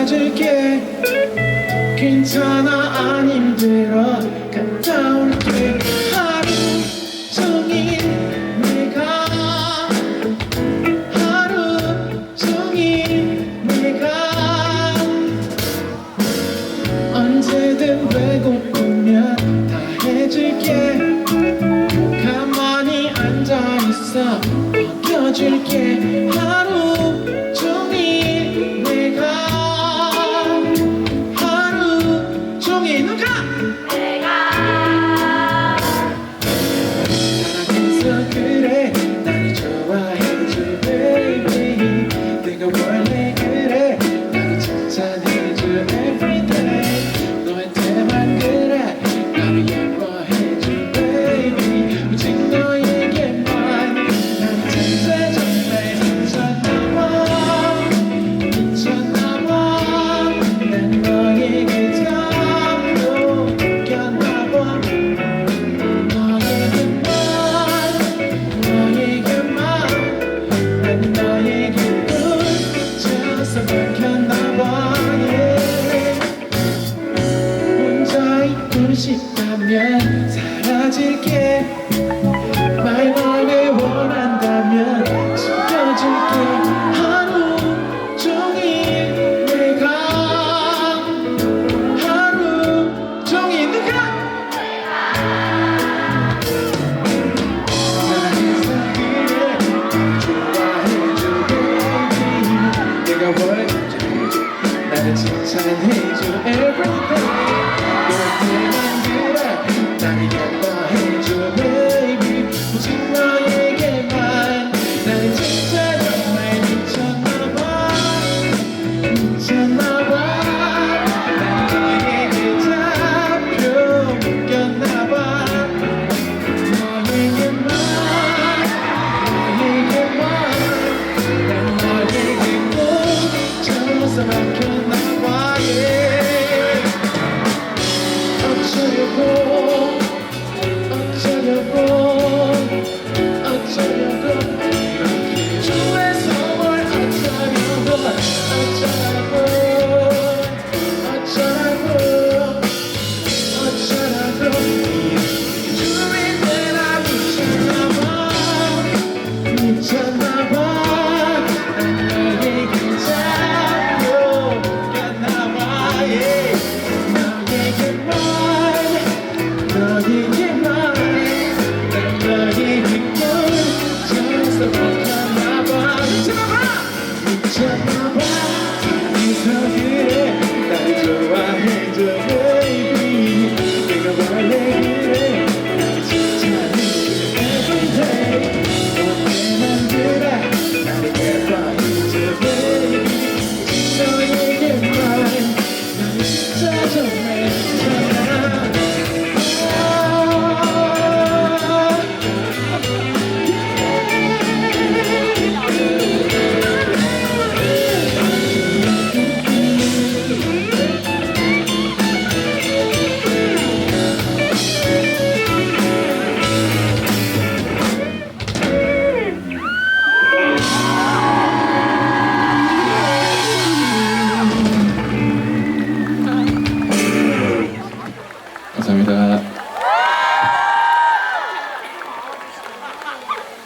찾을게. 괜찮아 안 힘들어. 갔다 올게. 하루 종일 내가 하루 종일 내가. 언제든 배고프면 다 해줄게. 가만히 앉아있어. 먹여줄게. 싶다면 사라질게. 말만 해 Testament.